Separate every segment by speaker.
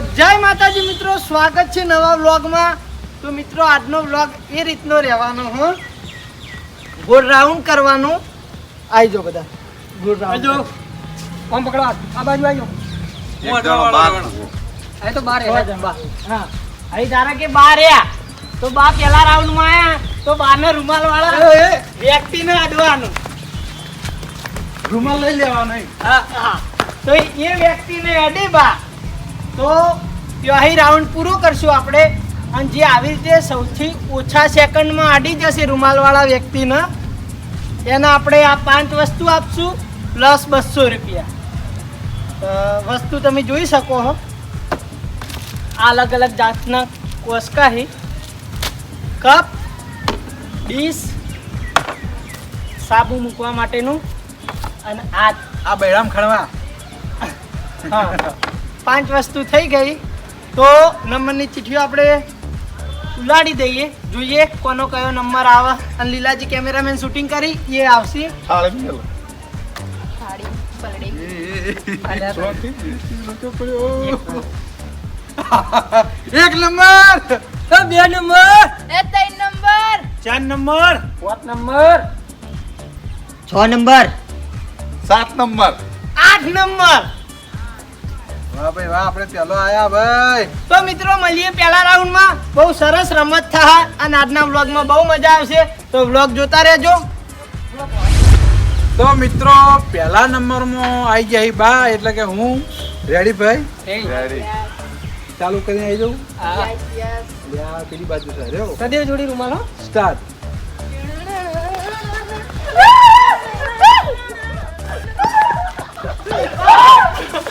Speaker 1: જય માતાજી મિત્રો સ્વાગત છે નવા વ્લોગમાં. તો મિત્રો આજનો વ્લોગ એ રીતનો રહેવાનો હો. ગોળ રાઉન્ડ કરવાનો. આવી જાઓ બધા. ગોળ રાઉન્ડ
Speaker 2: આમ પકડો. આ બાજુ આવી જાઓ. અહીં તો બાર બા.
Speaker 1: હા અહીં ધારા કે બાર રહ્યા તો બા પેલા રાઉન્ડમાં આયા. તો બારના રૂમાલ વાળા વ્યક્તિને અડવાનો
Speaker 2: રૂમાલ લઈ લેવાનો
Speaker 1: હા હા. તો એ વ્યક્તિને અડે બા. તો અહીં રાઉન્ડ પૂરો કરશું આપણે. અને જે આવી રીતે સૌથી ઓછા સેકન્ડમાં અડી જશે રૂમાલવાળા વ્યક્તિને એને આપણે આ પાંચ વસ્તુ આપશું પ્લસ બસો રૂપિયા. વસ્તુ તમે જોઈ શકો છો આ અલગ અલગ જાતના કોસકા છે કપ ડીશ સાબુ મૂકવા માટેનું અને આ
Speaker 2: આ બૈરામ ખણવા
Speaker 1: હા. પાંચ વસ્તુ થઈ ગઈ. તો નંબરની ચિઠ્ઠીઓ આપણે ઉલાડી દઈએ. જોઈએ કોનો કયો નંબર આવે. અને લીલાજી કેમેરામેન શૂટિંગ કરી એ આવશે.
Speaker 2: એક નંબર! બે નંબર!
Speaker 3: એ ત્રણ નંબર!
Speaker 1: ચાર નંબર!
Speaker 2: પાંચ નંબર!
Speaker 4: છ નંબર!
Speaker 5: સાત નંબર.
Speaker 1: આઠ નંબર!
Speaker 2: વાહ ભાઈ વાહ આપણે પહેલો આયા ભાઈ.
Speaker 1: તો મિત્રો મળીએ પહેલા રાઉન્ડમાં બહુ સરસ રમત થા અને આજના વ્લોગમાં બહુ મજા આવશે. તો વ્લોગ જોતા રહેજો.
Speaker 2: તો મિત્રો પહેલા નંબરમાં આવી જાય બા એટલે કે હું. રેડી ભાઈ?
Speaker 5: રેડી
Speaker 2: ચાલુ કરીને આવી જાઉં. હા. પેલી બાજુ રહ્યો
Speaker 1: સદેવ જોડી રૂમાલ હો.
Speaker 2: સ્ટાર્ટ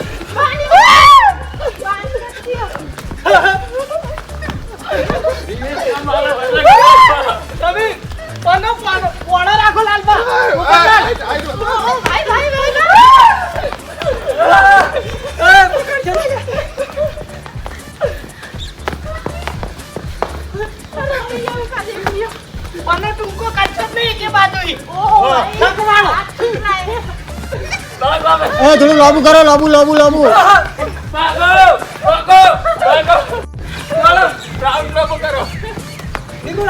Speaker 1: પાનો ટૂંકો જ નહીં કે બાજુ
Speaker 4: એ થોડું લાંબુ કરો લાંબુ લાંબુ લાંબુ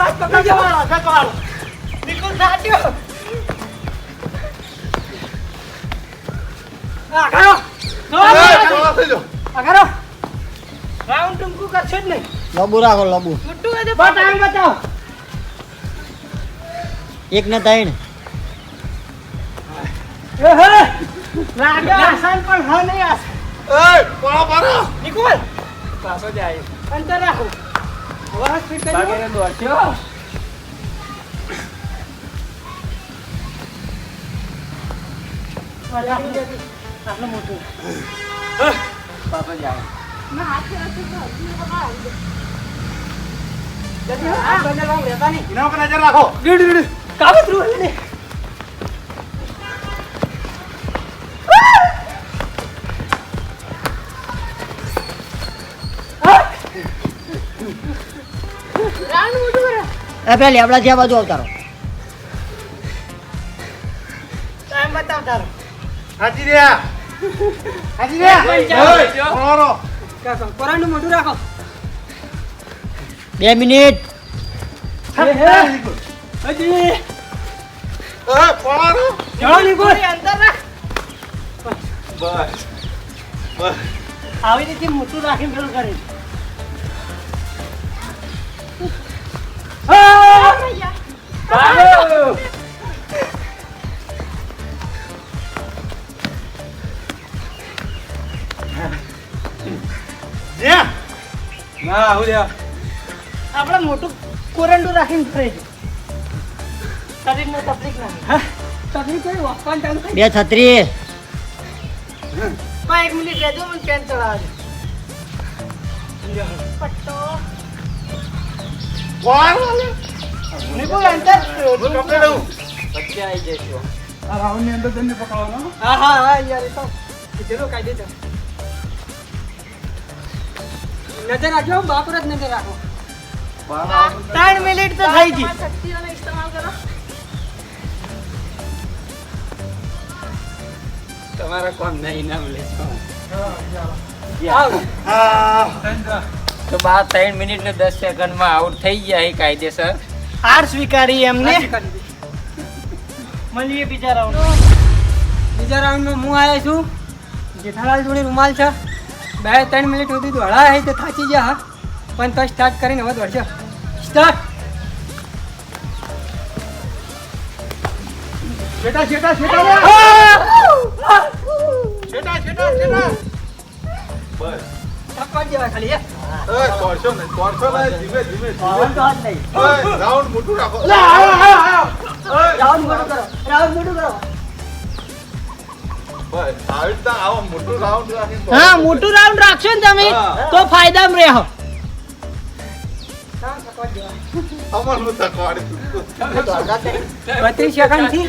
Speaker 1: હાથ પકડ જવાળો ધકવાળો નિકુલ સાટ્યો આગારો આગારો રાઉન્ડ ટૂંકું કરશો જ નહીં.
Speaker 4: લાંબુ રાખો લાંબુ.
Speaker 3: મોટું હોય તો
Speaker 1: ટાઈમ બતાવો
Speaker 4: એક ને ત્રણ.
Speaker 1: લાગે આસાન પણ હા નહીં આસાન. નિકુલ.
Speaker 2: પાછો જાય.
Speaker 1: અંતર રાખો. હવે સ્પીડ કરી
Speaker 2: દોડ્યો
Speaker 1: આટલું મોટું.
Speaker 2: પાછો જાય
Speaker 1: ના હા, આ બંને રાઉન્ડ રહેતા નહીં.
Speaker 5: એના ઉપર નજર રાખો.
Speaker 1: કાબુ
Speaker 4: એ પેલા લેબડા છે બાજુ આવતારો
Speaker 1: ટાઈમ બતાવ તારો
Speaker 5: હાજી રહ્યા.
Speaker 1: હાજી રે કોરાનું મોઢું રાખો.
Speaker 4: બે મિનિટ.
Speaker 1: હજી.
Speaker 5: એ પોરો
Speaker 1: જળો નિકુલ અંતર રાખ.
Speaker 5: બસ બસ.
Speaker 1: આવી રીતે મોટું રાખીને પેલું કરે
Speaker 5: જ્યાં
Speaker 2: ના આવું લ્યા
Speaker 1: આપણે મોટું કોરંડું રાખીને કરે છે શરીરને તકલીફ
Speaker 4: બે છત્રી.
Speaker 1: એક મિનિટ રહેજો મને પેન ચડાવજો
Speaker 3: પટ્ટો.
Speaker 1: નિકુલ
Speaker 5: હું
Speaker 2: વચ્ચે આવી જઈશું આ રાઉન્ડની અંદર જઈને પકડવાનો
Speaker 1: હા હા હા યાર એ તો કીધેલું કાયદેસર નજર રાખજો બાપર જ નજર રાખો ત્રણ મિનિટ તો થઈ ગઈ
Speaker 3: તમારા શક્તિઓનો ઇસ્તેમાલ કરો
Speaker 2: તમારા કોમ નહીં નામ લેશો
Speaker 1: હા, ચાલો.
Speaker 6: તો બાર ત્રણ મિનિટ ને દસ સેકન્ડમાં આઉટ થઈ ગયા એ કાયદેસર.
Speaker 1: હાર સ્વીકારી એમને. મળીએ બીજા રાઉન્ડ
Speaker 2: બીજા રાઉન્ડમાં હું આવ્યો છું? જેઠાલાલ જોડે રૂમાલ છે. બે ત્રણ મિનિટ સુધી દોડા હે તો થાચી ગયા હા. પણ તો સ્ટાર્ટ કરીને હવે દોડજો. સ્ટાર્ટ
Speaker 5: છેટા છેટા છેટા. છેટા છેટા છેટા બસ.
Speaker 2: થકવા જેવા ખાલી હે
Speaker 5: એ નહીં તોડશો નહીં ધીમે ધીમે ધીમે. રાઉન્ડ મોટું રાખો.
Speaker 2: રાઉન્ડ મોટું કરો રાઉન્ડ મોટું કરો.
Speaker 5: બસ આવી રીતના આવો મોટું રાઉન્ડ રાખીને તોડો.
Speaker 1: હા મોટું રાઉન્ડ રાખશો ને તમે તો ફાયદામાં રહો
Speaker 2: બત્રીસ સેકન્ડથી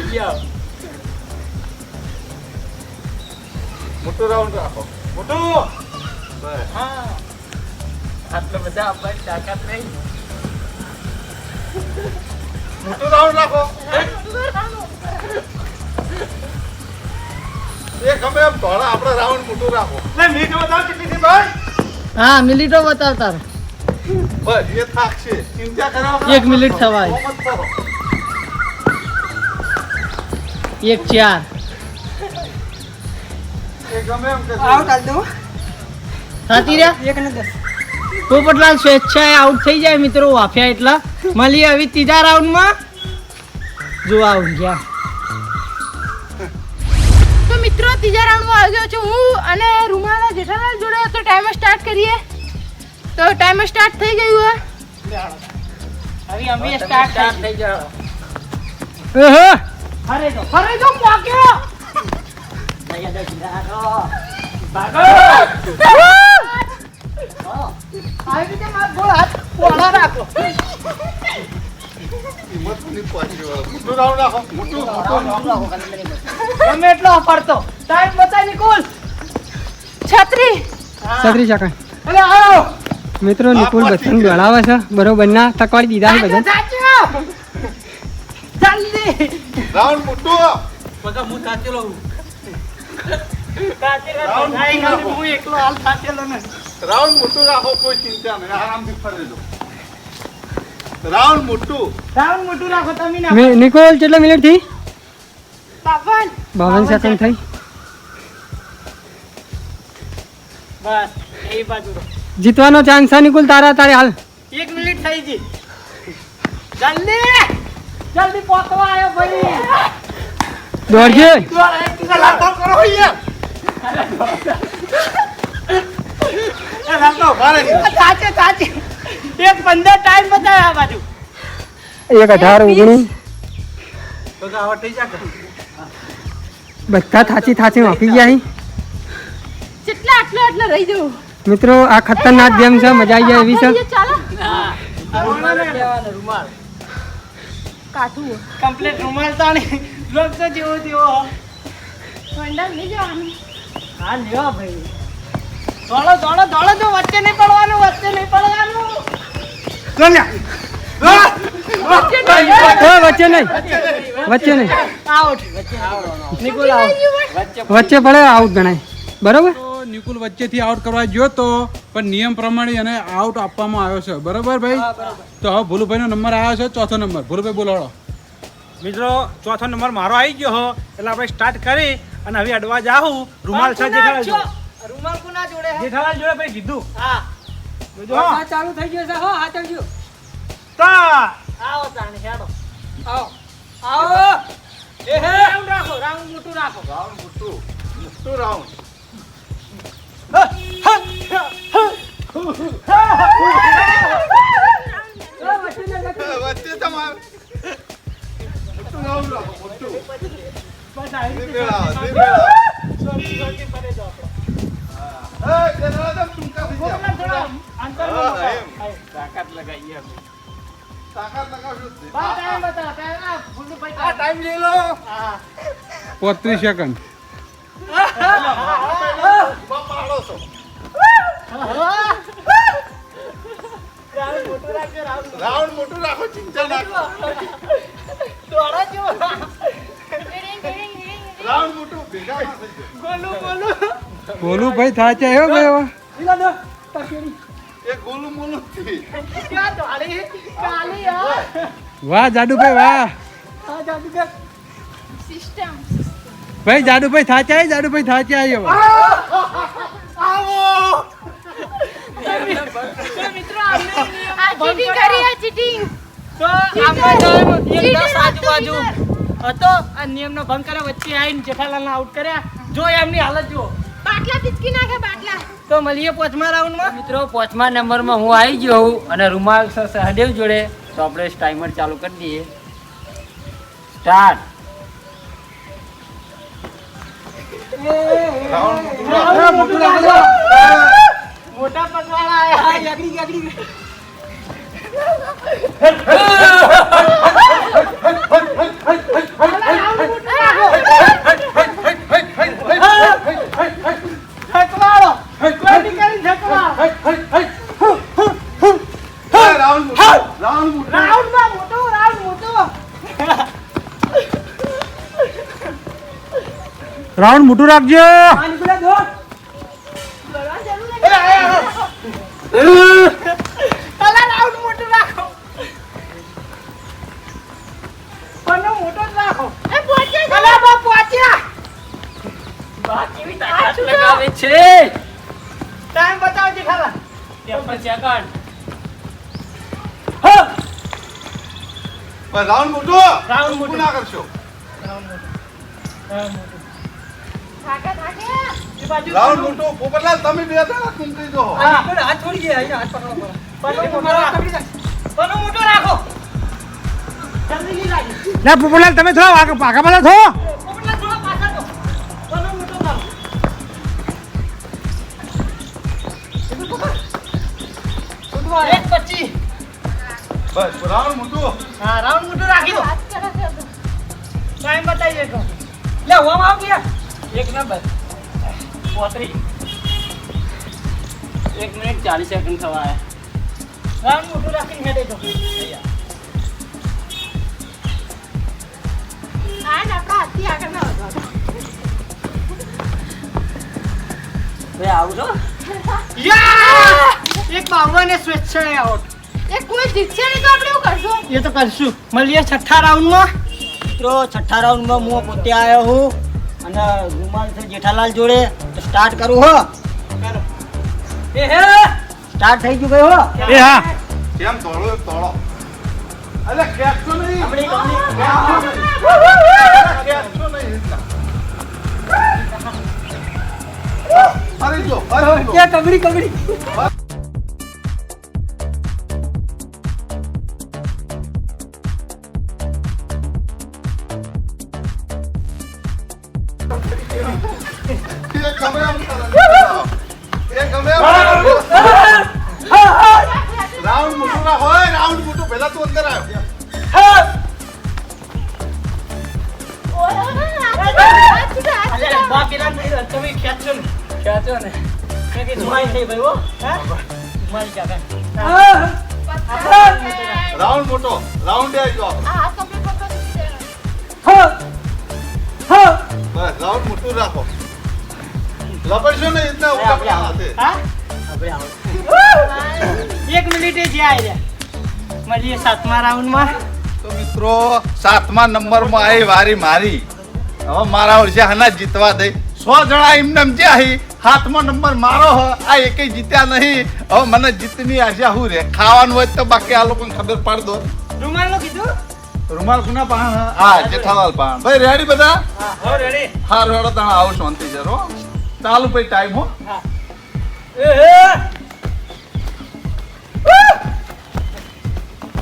Speaker 5: મોટું રાઉન્ડ રાખો. મોટું! બસ.
Speaker 6: આટલો બધા આપવાની તાકાત નહીં.
Speaker 5: મોટું રાઉન્ડ રાખો. એ ગમે એમ ધોળા આપણે રાઉન્ડ મોટું રાખો. એટલે મીટ બતાવ કેટલી છે ભાઈ?
Speaker 1: હા મિનિટો બતાવ તાર.
Speaker 5: બસ એ થાકશે ચિંતા કરાવ
Speaker 1: એક મિનિટ થવાય. એક ચાર.
Speaker 5: એ ગમે એમ કે
Speaker 2: દઉં
Speaker 1: સાચી રહ્યા
Speaker 2: એક ને દસ
Speaker 1: પોપટલાલ સ્વેચ્છાએ આઉટ થઈ જાય મિત્રો વાફ્યા એટલા મળીએ હવે ત્રીજા રાઉન્ડમાં જોવા આવું ગયા
Speaker 3: તો મિત્રો ત્રીજા રાઉન્ડમાં આવી ગયો છું હું અને રૂમાલા જેઠાલાલ જોડે તો ટાઈમર સ્ટાર્ટ કરીએ તો ટાઈમર સ્ટાર્ટ થઈ ગયું હે
Speaker 1: હવે અમે સ્ટાર્ટ
Speaker 6: સ્ટાર્ટ થઈ જાઓ
Speaker 1: ફરે જો ફરે જો પોક્યો આવી રીતે મારા ગોળ હાથ પોળા રાખો. એટલો ટાઈમ નિકુલ
Speaker 3: છત્રી.
Speaker 1: અરે આવો
Speaker 2: મિત્રો નિકુલ બચ્ચન દોડાવે છે. બરોબર ના તકવાડી દીધા છે
Speaker 1: જલ્દી.
Speaker 5: રાઉન્ડ મોટું.
Speaker 1: રાઉન્ડ નહીં ખાલી હું એકલો હાલ સાચેલો ને
Speaker 5: રાઉન્ડ મોટું રાખો કોઈ ચિંતા નહીં આરામથી ફરી દો રાઉન્ડ મોટું
Speaker 1: રાઉન્ડ મોટું રાખો તમે ના
Speaker 2: નિકોલ કેટલા મિનિટ થઈ
Speaker 3: બાવન
Speaker 2: બાવન સેકન્ડ થઈ
Speaker 1: બસ એ બાજુ
Speaker 2: જીતવાનો ચાન્સ છે નિકુલ તારા તારે હાલ
Speaker 1: એક મિનિટ થઈ ગઈ જલ્દી જલ્દી પહોંચવા આવ્યો ભાઈ
Speaker 2: દોડજે
Speaker 5: દોડ એક ભારે નહીં.
Speaker 1: સાચે સાચે. એક પંદર ટાઈમ બતાવે આ બાજુ.
Speaker 2: એક અઢાર ઓગણીસ. બધા થાચી થાચી વાપી ગયા અહીં
Speaker 3: આટલા આટલો આટલો રહી જવું
Speaker 2: મિત્રો આ ખતરનાક ગેમ છે મજા આવી જાય એવી છે.
Speaker 3: ચાલો.
Speaker 1: રૂમાલ
Speaker 3: કાઠું
Speaker 1: કમ્પ્લીટ રૂમાલ. તાણી લોક તો જેવો તેવો.
Speaker 3: વંડા લઈ જવાનું.
Speaker 1: હા લ્યો ભાઈ. દોડો દોડો દોડો જો વચ્ચે નહીં પડવાનું વચ્ચે નહીં પડવાનું.
Speaker 2: વચ્ચે નહીં. વચ્ચે નહીં.
Speaker 1: આઉટ નિકુલ આઉટ
Speaker 2: વચ્ચે. પડે. આઉટ ગણાય. બરોબર?
Speaker 7: તો નિકુલ વચ્ચેથી આઉટ કરવા ગયો તો પણ નિયમ પ્રમાણે એને આઉટ આપવામાં આવ્યો છે. બરોબર ભાઈ? તો હવે ભૂલુભાઈનો નંબર આવ્યો છે ચોથો નંબર. ભૂલુભાઈ બોલાવો.
Speaker 8: મિત્રો ચોથો નંબર મારો આવી ગયો હો. એટલે આપણે સ્ટાર્ટ કરી અને હવે અડવા જાઉં રૂમાલ સાથે
Speaker 1: રૂમાલ કોના જોડે હે?
Speaker 8: જેઠાલાલ જોડે ભાઈ કીધું.
Speaker 1: હા.
Speaker 8: જોજો હા.
Speaker 2: ચાલુ થઈ ગયો છે. હો આ ચાલજો.
Speaker 8: તો
Speaker 1: આવો તાણી હેડો.
Speaker 2: આવો. આવો. એ હે
Speaker 1: રાઉન્ડ રાખો રાઉન્ડ મોટું રાખો.
Speaker 5: રાઉન્ડ મોટું. મોટું રાઉન્ડ.
Speaker 1: ટાઈમ
Speaker 5: લઈ લો.
Speaker 1: હા
Speaker 7: પોત્રીસ સેકન્ડ
Speaker 1: રાઉન્ડ મોટું
Speaker 5: રાખો ચિંતા.
Speaker 1: જો
Speaker 5: રાઉન્ડ મોટું ભેગા
Speaker 7: ભાઈ હવે
Speaker 2: પેલા દો તકેડી
Speaker 5: એ ગોલું મોલું થી
Speaker 1: ક્યાં દોડી કાલી યાર
Speaker 7: વાહ જાદુભાઈ વાહ.
Speaker 2: આ જાદુગર
Speaker 3: સિસ્ટમ
Speaker 7: ભાઈ જાદુભાઈ થાચા આવી જાદુભાઈ થાચા આવી. હવે
Speaker 1: મિત્રો
Speaker 3: આ ચીટિંગ કરી આ ચીટિંગ
Speaker 1: તો દસ આજુબાજુ હતો આ નિયમનો ભંગ કર્યા વચ્ચે આવીને જેઠાલાલને આઉટ કર્યા. જો એમની હાલત જુઓ.
Speaker 3: બાટલા પિચકી નાખે બાટલા.
Speaker 1: તો મળીએ પાંચમા રાઉન્ડમાં.
Speaker 6: મિત્રો પાંચમા નંબરમાં હું આવી ગયો હું અને રૂમાલ સર સહદેવ જોડે. તો આપણે ટાઈમર ચાલુ કરી દઈએ. સ્ટાર્ટ
Speaker 1: મોટા પગવાળા આયા
Speaker 2: આગળી આગળી
Speaker 1: ઠકવાળો કોઈ કરી ઠકવાળો
Speaker 5: રાઉન્ડ રાઉન્ડ મોટું
Speaker 1: રાઉન્ડમાં મોટો રાઉન્ડ મોટો
Speaker 7: રાઉન્ડ મોટું રાખજો
Speaker 2: પાણી પેલા દો
Speaker 1: અલા રાઉન્ડ મોટો રાખો પન્નો મોટો જ રાખો
Speaker 3: એ પહોંચે છે
Speaker 1: અલા બા મોટું
Speaker 6: રાખજો. તાકાત લગાવે છે
Speaker 1: ટાઈમ બતાવો જેઠાલાલ
Speaker 6: ત્રેપન સેકન્ડ
Speaker 5: બસ રાઉન્ડ મોટું
Speaker 1: રાઉન્ડ
Speaker 5: મોટું. પોપટલાલ તમે બે કુંકરી દો
Speaker 2: હાથ છોડી ગયા અહીંયા હાથ પકડો
Speaker 1: પન્નો મોટો રાખો.
Speaker 7: ના પોપટલાલ તમે થોડા આગળ પાકા
Speaker 1: પાછા થો.
Speaker 5: બસ રાઉન્ડ મોટું.
Speaker 1: હા રાઉન્ડ મોટો રાખી દો. ટાઈમ બતાવી દેજો
Speaker 2: લે હોમ આવ ગયા
Speaker 6: એક નંબર. પોત્રી. એક મિનિટ ચાલીસ સેકન્ડ થવા આવ્યા
Speaker 1: રાઉન્ડ મોટું રાખીને હેડે
Speaker 3: ને ના
Speaker 6: ભાઈ આવું છો?
Speaker 1: એક બાવન એ સ્વેચ્છાએ આઉટ
Speaker 3: એ કોઈ જીતશે નહીં તો આપણે એવું કરશું?
Speaker 1: એ તો કરશું. મળીએ છઠ્ઠા રાઉન્ડમાં
Speaker 4: મિત્રો છઠ્ઠા રાઉન્ડમાં હું પોતે આવ્યો હું. અને રૂમાલ છે જેઠાલાલ જોડે તો સ્ટાર્ટ કરું હો.
Speaker 2: એ હે?
Speaker 4: સ્ટાર્ટ થઈ ગયું ગયો હો.
Speaker 7: એ હા.
Speaker 5: કેમ તોડો તોડો. અરે ખેંચશો નહીં.
Speaker 1: આપણી
Speaker 5: ખેંચશો નહીં. અરે જો અરે જો.
Speaker 2: કે કબડી કબડી
Speaker 5: રાઉન્ડ મોટો રાઉન્ડ જો બસ રાઉન્ડ મોટું રાખો. લપડશો હાથે.
Speaker 1: એક મિનિટે જે આવી મળીએ સાતમા રાઉન્ડમાં.
Speaker 5: તો મિત્રો સાતમા નંબરમાં આવી વારી મારી. હવે મારા વર્ષે હના જીતવા દઈ સો જણા એમને જે આહી હાથમાં નંબર મારો હો. આ એકે જીત્યા નહીં. હવે મને જીતની આશા હું રે? ખાવાનું હોય તો બાકી આ લોકોને ખબર પાડ દો.
Speaker 1: રૂમાલનું કીધું?
Speaker 5: રૂમાલ કુના પાણ હા જેઠાલાલ પાણ ભાઈ રેડી બધા?
Speaker 1: હો રેડી
Speaker 5: હાર હેડો તમે આવો શાંતિ જરો ચાલુ ભાઈ ટાઈમ હો.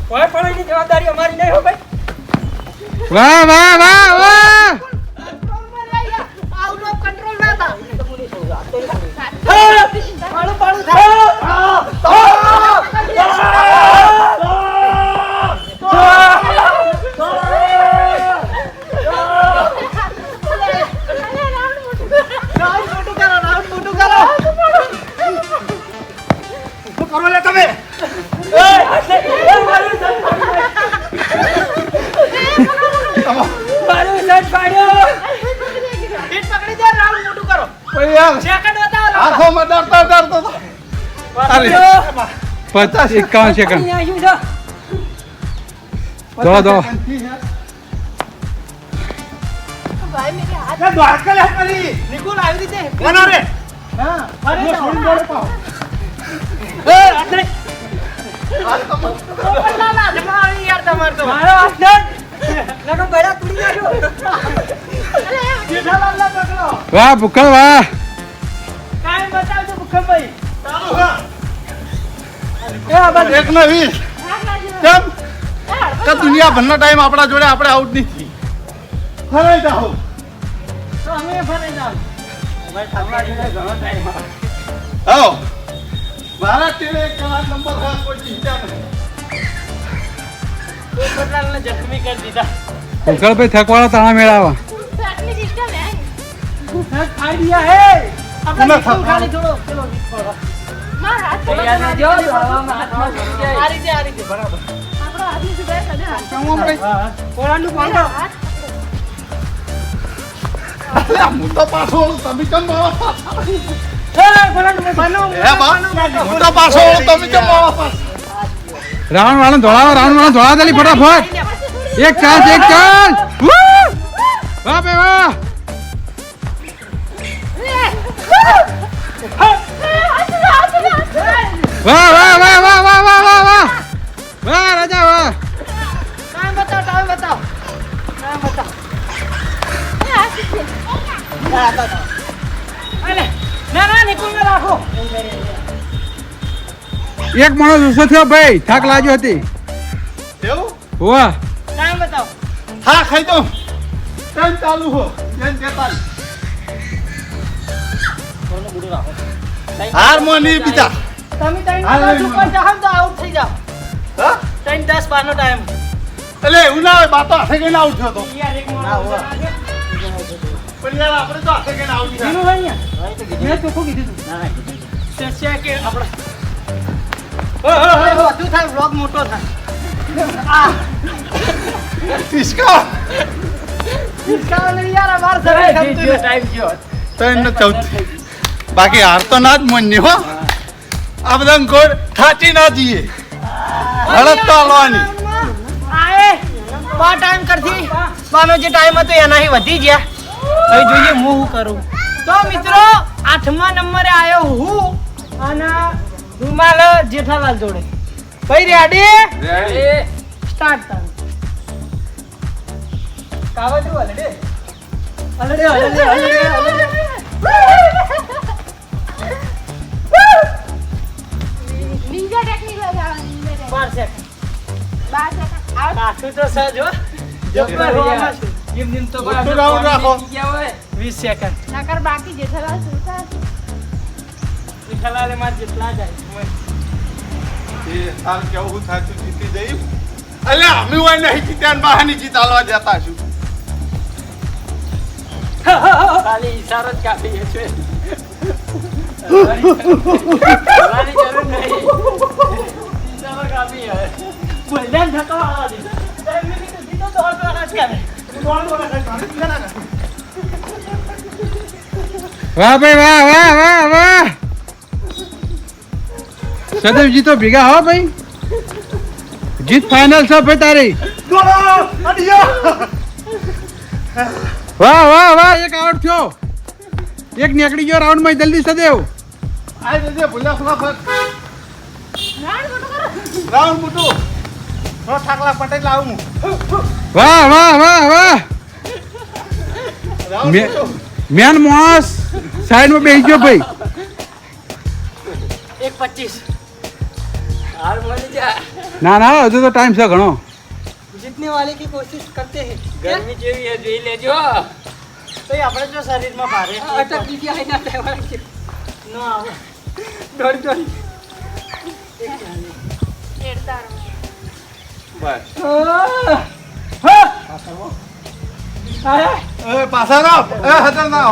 Speaker 2: કોઈ પણ જવાબદારી અમારી નહીં હો ભાઈ.
Speaker 7: વાહ વાહ વાહ વાહ!
Speaker 1: પાડું પાડું થાય
Speaker 7: પચાસ એકાવન સેકન્ડ દો દો.
Speaker 1: તમારો
Speaker 7: વાહ ભૂખણ વાહ.
Speaker 1: કાઈ બતાવજો
Speaker 5: ભૂખણ ભાઈ ચાલો દુનિયાભરનો ટાઈમ આપણા જોડે આપણે આઉટ નહીં ભારત
Speaker 1: પોપટલાલને જખમી કરી દીધા.
Speaker 7: ભૂખલભાઈ થકવાળા તાણા મેળાવા.
Speaker 3: આટલી સિસ્ટમ હે
Speaker 1: ખાઈ ગયા હે. આપણે
Speaker 5: ના
Speaker 1: નિકુલ
Speaker 5: ખાતા.
Speaker 1: ખાલી થોડો પેલો
Speaker 3: માર હાથ
Speaker 6: તૈયાર જો હાથમાં
Speaker 1: આ રીતે આ રીતે. બરાબર.
Speaker 3: આપણો હાથની સુધાર હાથ
Speaker 2: કોળાનું કોણ
Speaker 3: મારો હાથ.
Speaker 5: અરે હું તો પાછો તમે કેમ મારા પાછા?
Speaker 1: એ, ગોલાનું બનો.
Speaker 5: હે બા હું તો પાછો તમે કેમ મારા પાછા?
Speaker 7: રાવણ વાળા ધોળાવો રાવણ વાળા ધોળા ચાલી ફટાફટ. એક ચાન્સ એક ચાન્સ વાહ ભાઈ વાહ વાહ વાહ વાહ વાહ વાહ વાહ વાહ વાહ. વાહ રાજા વાહ.
Speaker 1: ટાઈમ બતાવો ટાઈમ બતાવો. ટાઈમ બતાવો ના ના નિકુલને રાખો.
Speaker 7: એક માણસ ઊભો થયો ભાઈ થાક લાગ્યો હતી.
Speaker 5: એવું?
Speaker 7: હોવા.
Speaker 1: ટાઈમ બતાવ. થઈ જાવ
Speaker 5: હા.
Speaker 1: ટાઈમ બાર નો ટાઈમ
Speaker 5: એટલે એવું ના હોય બાતો હાથે
Speaker 1: વધુ થાય vlog મોટો થાય ગમતું
Speaker 6: ટાઈમ ગયો
Speaker 5: તો ને ચૌદ. બાકી હાર તો ના જ મન્યો હો. આ બધા ગોળ થાચી ના જઈએ. હળદ તો હાલવાની.
Speaker 1: બા ટાઈમ કરતી. બાનો જે ટાઈમ હતો એનાથી વધી ગયા હવે જોઈએ હું શું કરું તો મિત્રો આઠમા નંબરે આવ્યો હું અને રૂમાલ જેઠાલાલ જોડે. ભાઈ રેડી રેડી સ્ટાર્ટ કર કાવજો હલડે. હલડે તો સજો જબર હોવા નિમ નિમ તો
Speaker 3: બાકી જેઠાલાલ
Speaker 1: વિઠલાલે માં જેટલા જાય
Speaker 5: એ હાલ કેવું સાચું જીતી જઈ અલે અમે હોય નહીં જીત્યા ને બહાની જીત આલવા જતા છું.
Speaker 6: ખાલી ઈશારો જ કાપીએ છે મારી જરૂર નહીં. ઈશારો કાપીએ
Speaker 1: બોલદાન ધક્કા વાળા દીધો તો વાળા છે દોડ વાળા
Speaker 7: વાહ ભાઈ વાહ વાહ. સદૈવજી તો ભેગા હો ભાઈ. જીત ફાઇનલ છે ભાઈ તારી. વાહ વાહ વાહ, એક આઉટ થયો. એક નીકળી ગયો રાઉન્ડમાં જલ્દી સદેવ.
Speaker 5: રાઉન્ડ મોટું થોડો ઠાકલા પટેલ આવું
Speaker 7: વાહ વાહ વાહ. વાહ મેન મોસ સાઈડમાં બેસી ગયો ભાઈ.
Speaker 1: એક પચીસ.
Speaker 7: ના ના હજુ તો ટાઈમ છે ઘણો.
Speaker 2: જીતને વાલે કી કોશિશ કરતે હે।
Speaker 6: ગરમી જેવી હે જોઈ લેજો.
Speaker 1: તો આપણે જો શરીરમાં ભારે
Speaker 2: તો. બીજી આઈ ના દેવા
Speaker 1: નો આવો.
Speaker 3: ડોર
Speaker 5: ડોર બસ. પાસાનો એ હતર ના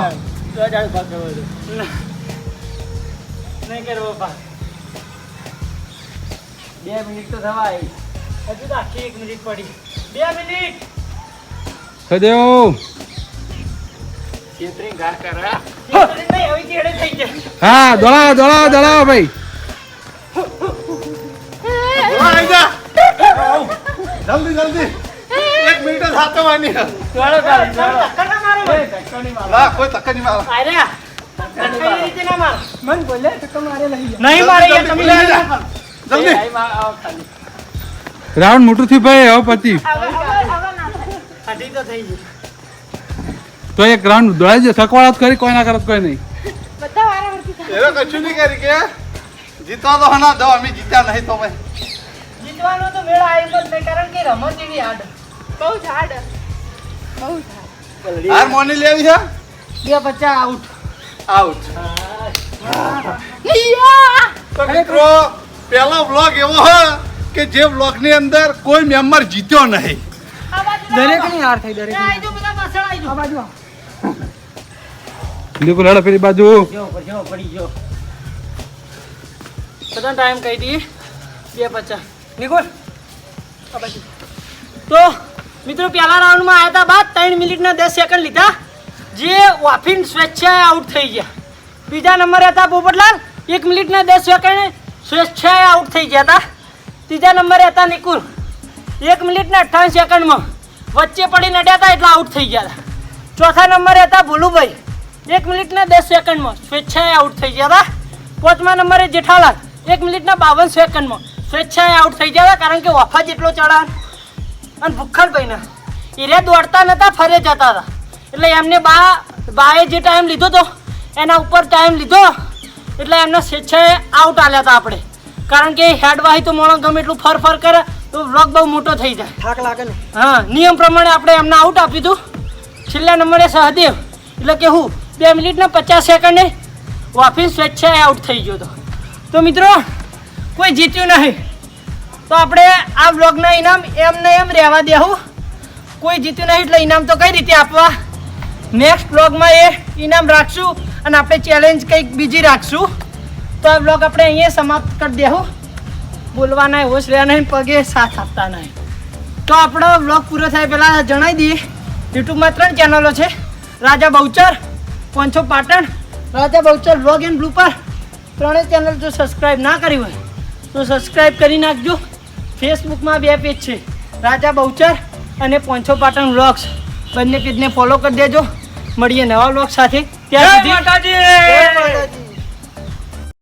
Speaker 1: નહીં કરવો પાસ
Speaker 6: બે મિનિટ તો થવા આવી
Speaker 1: હજુ તો આખી એક મિનિટ પડી. બે મિનિટ!
Speaker 7: સદેવ!
Speaker 6: ચેતરી ઘા કરા ચેતરી
Speaker 1: નહીં હવે ચેડે થઈ જાય
Speaker 7: હા દોડા દોડા દોડા ભાઈ.
Speaker 5: જલ્દી જલ્દી. એક મિનિટ જ હાથો
Speaker 6: દોડો દોડો
Speaker 1: ના મારો
Speaker 5: ના કોઈ ટક્કર નહીં મારો.
Speaker 1: અરે
Speaker 2: મન બોલે ટક્કર મારે લઈ
Speaker 1: નહીં મારે તમે લઈ
Speaker 6: જા.
Speaker 5: જલ્દી.
Speaker 7: રાઉન્ડ મોટું થયું ભાઈ હવે પતિ
Speaker 3: ના
Speaker 1: તો
Speaker 7: એક રાઉન્ડ દોડાઈ જાય થકવાળા કરી કોઈ ના કરત કોઈ નહીં.
Speaker 5: એનો કશું નહીં કરી કે? જીતવા તો હના દો અમે જીત્યા નહીં તો ભાઈ
Speaker 1: જીતવાનો તો મેળ આવ્યો જ નહીં કારણ કે રમત એવી હાર્ડ
Speaker 3: બહુ જ hard. બહુ જ.
Speaker 5: હાર મોની લેવી છે?
Speaker 1: બે બચ્ચા આઉટ
Speaker 5: આઉટ
Speaker 3: યા!
Speaker 5: તો મિત્રો પહેલો વ્લોગ એવો હ કે જે વ્લોગની અંદર કોઈ મેમ્બર જીત્યો નહીં.
Speaker 1: આ બાજુ
Speaker 2: દરેકની હાર થઈ દરેક. આ બાજુ.
Speaker 7: દેખો પેલી બાજુ.
Speaker 4: જો જો પડી ગયો
Speaker 1: બધા ટાઈમ કહી દઈએ. બે પચાસ.
Speaker 2: નિકોલ.
Speaker 1: તો મિત્રો પહેલા રાઉન્ડમાં આવ્યા હતા બાદ ત્રણ મિનિટના દસ સેકન્ડ લીધા. જે વાફિન સ્વેચ્છાએ આઉટ થઈ ગયા. બીજા નંબરે હતા પોપટલાલ એક મિનિટના દસ સેકન્ડ સ્વેચ્છાએ આઉટ થઈ ગયા હતા ત્રીજા નંબરે હતા નિકુલ. એક મિનિટના અઠ્ઠાવન સેકન્ડમાં વચ્ચે પડી નડ્યા હતા એટલે આઉટ થઈ ગયા હતા ચોથા નંબરે હતા ભોલુભાઈ. એક મિનિટના દસ સેકન્ડમાં સ્વેચ્છાએ આઉટ થઈ ગયા હતા પાંચમા નંબરે જેઠાલાલ. એક મિનિટના બાવન સેકન્ડમાં સ્વેચ્છાએ આઉટ થઈ ગયા હતા કારણ કે વફા જેટલો ચડા અને ભૂખડભાઈના એરિયા દોડતા નતા, ફરે જતા હતા એટલે એમને બા બાએ જે ટાઈમ લીધો તો, એના ઉપર ટાઈમ લીધો એટલે એમને સ્વેચ્છાએ આઉટ આલ્યા હતા આપણે. કારણ કે હેડ વાહી તો મોણો ગમે એટલું ફર ફર કરે તો વ્લોગ બહુ મોટો થઈ જાય.
Speaker 2: થાક લાગે ને.
Speaker 1: હા નિયમ પ્રમાણે આપણે એમને આઉટ આપ્યું દઉં છેલ્લા નંબરે સહદેવ. એટલે કે હું બે મિનિટના પચાસ સેકન્ડે વાફી સ્વેચ્છાએ આઉટ થઈ ગયો હતો તો મિત્રો કોઈ જીત્યું નહીં. તો આપણે આ વ્લોગના ઇનામ એમને એમ રહેવા દેવું કોઈ જીત્યું નહીં એટલે ઇનામ તો કઈ રીતે આપવા? નેક્સ્ટ વ્લોગમાં એ ઇનામ રાખશું. અને આપણે ચેલેન્જ કંઈક બીજી રાખશું. તો આ વ્લોગ આપણે અહીંયા સમાપ્ત કરી દેવું બોલવાના હોશ રહ્યા નહીં પગે સાથ આપતા નહીં તો આપણો વ્લોગ પૂરો થાય પહેલાં જણાવી દઈએ. યુટ્યુબમાં ત્રણ ચેનલો છે. Raja Bahuchar, Poncho Patan, Raja Bahuchar vlog and blooper ત્રણેય ચેનલ જો સબસ્ક્રાઈબ ના કરી હોય, તો સબસ્ક્રાઈબ કરી નાખજો. ફેસબુકમાં બે પેજ છે. રાજા બહુચર અને પોંચો પાટણ વ્લોગ્સ બંને પેજને ફોલો કરી દેજો. મળીએ નવા વ્લોગ સાથે. ત્યાં સુધી જય માતાજી!